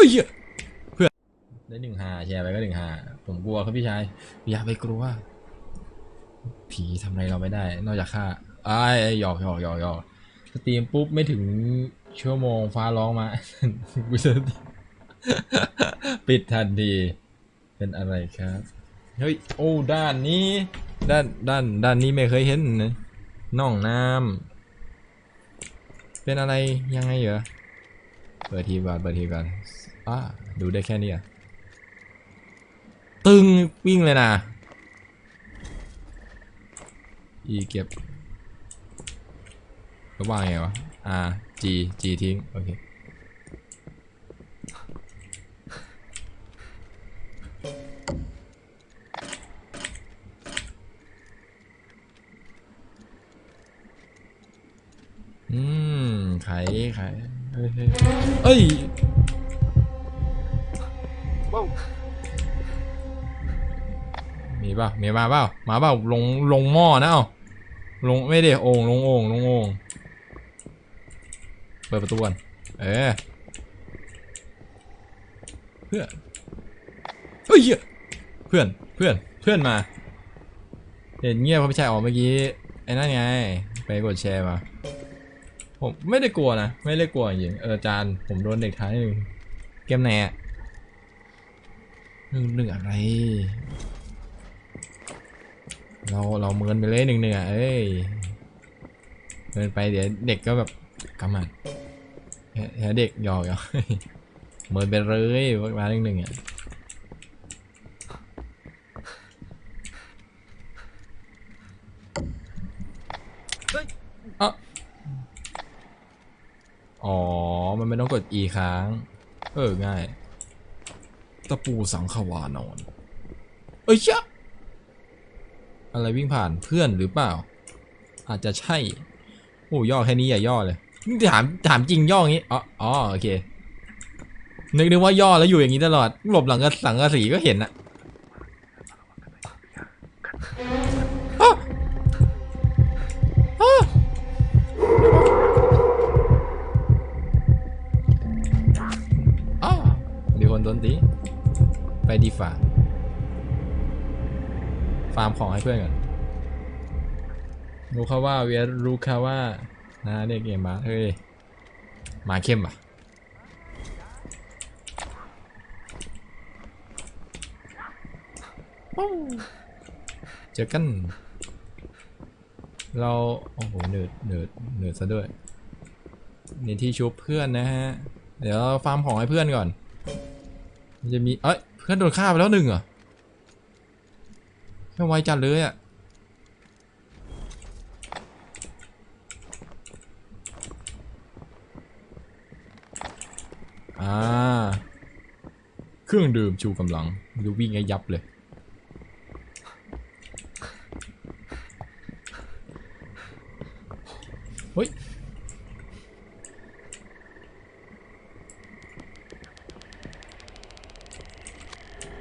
ฮ้ยเหี้ยเพื่อนได้หนึ่งหาแชร์ไปก็หนึ่งหาผมกลัวครับพี่ชายอย่าไปกลัวผีทำอะไรเราไม่ได้ นอกจากฆ่าอ้ายหยอกหยอกหยอกหยอกสตรีมปุ๊บไม่ถึงชั่วโมงฟ้าร้องมากูจะปิดทันที เป็นอะไรครับ เฮ้ย โอ้ด้านนี้ ด้านด้านด้านนี้ไม่เคยเห็นนะน่องน้ำเป็นอะไรยังไงเหรอ เปิดทีก่อนเปิดทีก่อน อ่าดูได้แค่นี้อะตึงวิ่งเลยนะ อีเก็บก็ว่างไงวะ R G G ทิ้ง โอเค อืมไขไขเฮ้ยเฮ้เอ้ยว้ มีเปล่ามีมาเปล่ามาเปล่าลงลงหม้อนะเอ้าลงไม่ได้โอ่งลงโอ่งลงโอ่งเปิดประตูก่อนเออเพื่อนเฮ้ยเพื่อนเพื่อนเพื่อนมาเห็นเงียบเพราะพี่ชายออกเมื่อกี้ไอ้นั่นไง ไปกดแชร์มาผมไม่ได้กลัวนะ ไม่ได้กลัวจริงเอออาจารย์ผมโดนเด็กท้ายหนึ่งเกมไหนอะ หนึ่งหนึ่งอะไร เราเราเมินไปเลยหนึ่งหนึ่งอะเอ้ยเมินไปเดี๋ยวเด็กก็แบบกำมันเฮ้ยเด็กหยอกหยอกเมินไปเลยมาหนึ่งหนึ่งอะเอ้าอ๋อ มันไม่ต้องกด E ค้าง เออ ง่าย ตะปูสังขวานอน เอ้ยชะอะไรวิ่งผ่านเพื่อนหรือเปล่า อาจจะใช่ โอ้ย่อแค่นี้อย่าย่อเลยนี่ถามถามจริงย่ออย่างนี้ อ๋ออ๋อโอเค นึกนึกว่าย่อแล้วอยู่อย่างนี้ตลอด หลบหลังกระสังกระสีก็เห็นอะอ๊ะอ๊ะอ้าวมีคนโดนตี ไปดีฝ่าฟาร์มของให้เพื่อนก่อนรู้เขาว่าเวียรู้เขาว่านะเด็กเกมมาเฮ้ยมาเข้มป่ะเจอกัน เรา โอ้โหเหนืดเหนืดเหนืดซะด้วยนี่ที่ชุบเพื่อนนะฮะ เดี๋ยวฟาร์มของให้เพื่อนก่อน มันจะมี เอ้ย พื่อนโดนฆ่าไปแล้วหนึ่งเหรอแค่ไวจัดเลยอะอ่า เครื่องดื่มชูกำลังดูวิ่งไงยับเลยเฮ้ย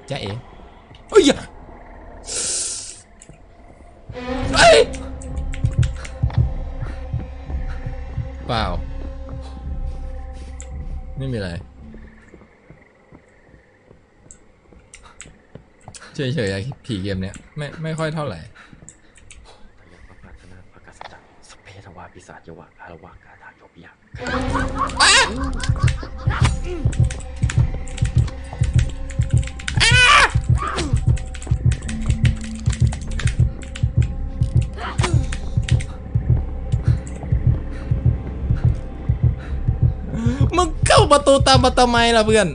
จ้าเอ๋เอ้ยอย่าเอ้ยเปล่า ไม่มีอะไร เฉยๆอะผีเกมเนี้ยไม่ไม่ค่อยเท่าไหร่พยัพพัฒนาภกัสสจังสพเพทวาปิศาจยวะอารวากาธาโยปิยะ ประตูตามมาทำไมล่ะเพื่อน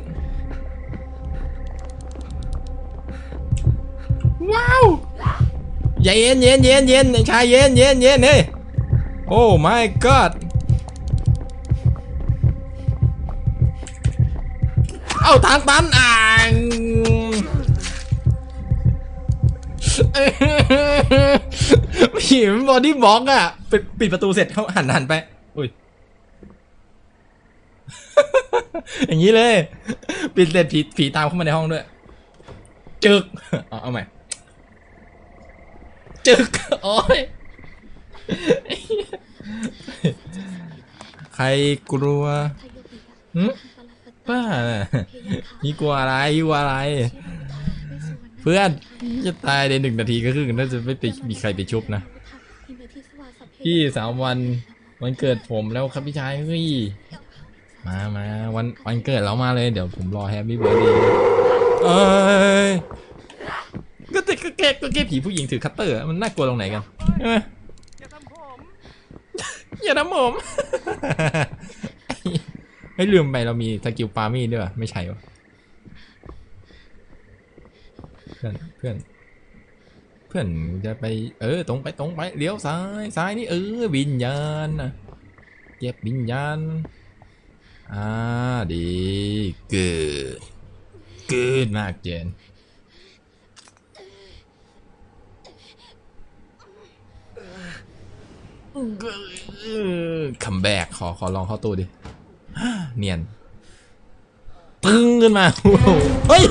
ว้าวเย็นเย็นเย็นเย็นชายเย็นเย็นเย็นเฮ้ยโอ้ my god เอาทางตันอ่างผีมันบอดี้บล็อกอะปิดประตูเสร็จเขาหันหันไป อุ้ย อย่างนี้เลย ปิดเสร็จผีผีตามเข้ามาในห้องด้วย จึกเอาเอาใหม่ จึก โอ้ย ใครกลัวหืมป้าน่ะนี่กลัวอะไรกลัวอะไร เพื่อนจะตายในหนึ่งนาทีก็คือน่าจะไม่ไปมีใครไปชุบนะ พี่สามวัน วันเกิดผมแล้วครับพี่ชายเฮ้ย มามาวันวันเกิดเรามาเลยเดี๋ยวผมรอแฮปปี้เบิร์ดดีเอ้ยก็แต่ก็แค่ก็แค่ผีผู้หญิงถือคัตเตอร์อะมันน่ากลัวตรงไหนกันใช่ไหมอย่าทำผมอย่าทำผมเฮ้ยลืมไปเรามีสกิลปามี่ด้วยวะไม่ใช่วะเพื่อนเพื่อนเพื่อนจะไปเออตรงไปตรงไปเลี้ยวซ้ายซ้ายนี่เออวิญญาณนะเก็บวิญญาณ อ่าดีเกิดเกิดมากเจนคัมแบกขอขอลองเข้าตู้ดิ เนียนตึงขึ้นมาโอ้โหเฮ้ย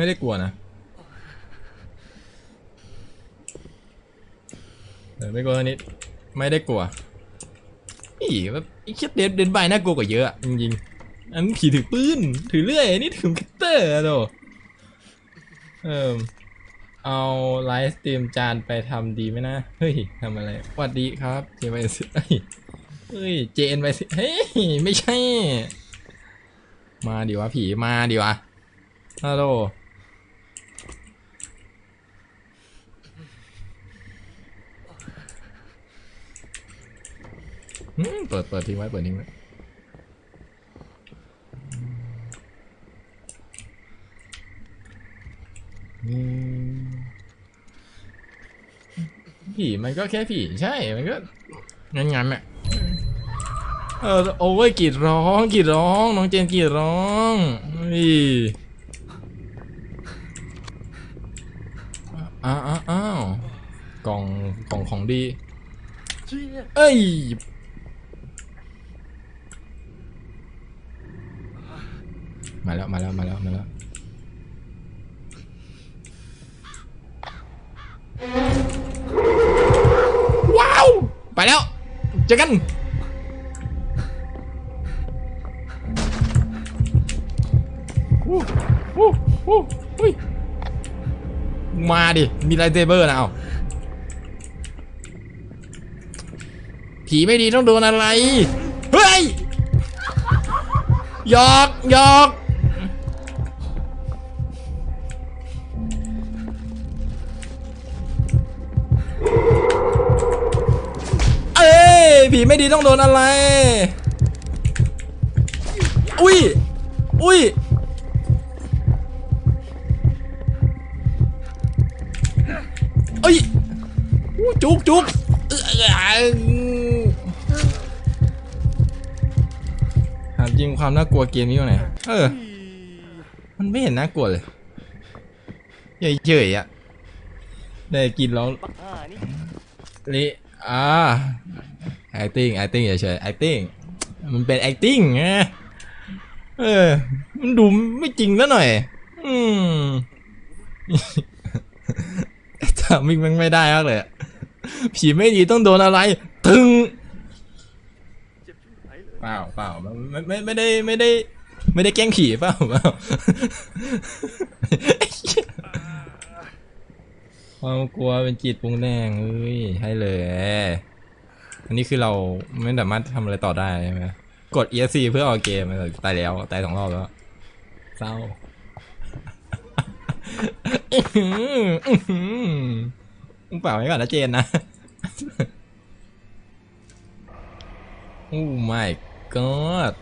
ไม่ได้กลัวนะเออไม่กลัวนิดไม่ได้กลัวอีแบบไอ้เคิดเดนเดนบายน่ากลัวกว่าเยอะจริงๆอันผีถือปืนถือเลื่อยนี่ถือคัตเตอร์อะโดเออเอาไลฟ์สตรีมจานไปทำดีไหมนะ เฮ้ยทำอะไรสวัสดีครับเจนไปสิเฮ้ยเฮ้ยเจนไปสิเฮ้ย ไม่ใช่ มาดิวะผีมาดิวะฮัลโหล เปิดเปิดทิ้งไว้เปิดทิ้งไว้อืมผีมันก็แค่ผีใช่ มันก็งั้นงั้นๆแหละเออโอ้ยกรีดร้องกรีดร้อง น้องเจนกรีดร้องเฮ้ยอ้าวอ้าวอ้าวกล่องกล่องของดี เอ้ย มาแล้วมาแล้วมาแล้วมาแล้วว้าวไปแล้วเจอกันมาดิ มีไลเซเบอร์นะเอาผีไม่ดีต้องโดนอะไร เฮ้ยหยอกหยอก ยผีไม่ดีต้องโดนอะไร อุ้ย อุ้ย เอ้ยอู้จุกจุกเอื้อถามจริงความน่ากลัวเกมนี้อยู่ไหน เออ มันไม่เห็นน่ากลัวเลยเฉยๆอะ ได้กินแล้วอ่านี่นี่อ่า acting acting เฉยๆ acting มันเป็น acting ไงเออ มันดูไม่จริงซะหน่อย อืมทามิงมันไม่ได้มากเลย ผีไม่ดีต้องโดนอะไร ถึงเจ็บชิบหายเลยเปล่าเปล่าไม่ไม่ไม่ได้ไม่ได้ ไม่ได้แกล้งผีเปล่าเปล่าความกลัวเป็นจิตปรุงแต่งเอ้ยให้เลย อันนี้คือเราไม่สามารถทำอะไรต่อได้ใช่ไหมกด ESC เพื่อออกเกมเออตายแล้วตายสองรอบแล้ว เศร้าอื้อหืออื้อหือมึงเปล่าไว้ก่อนนะเจนนะโอ้ my god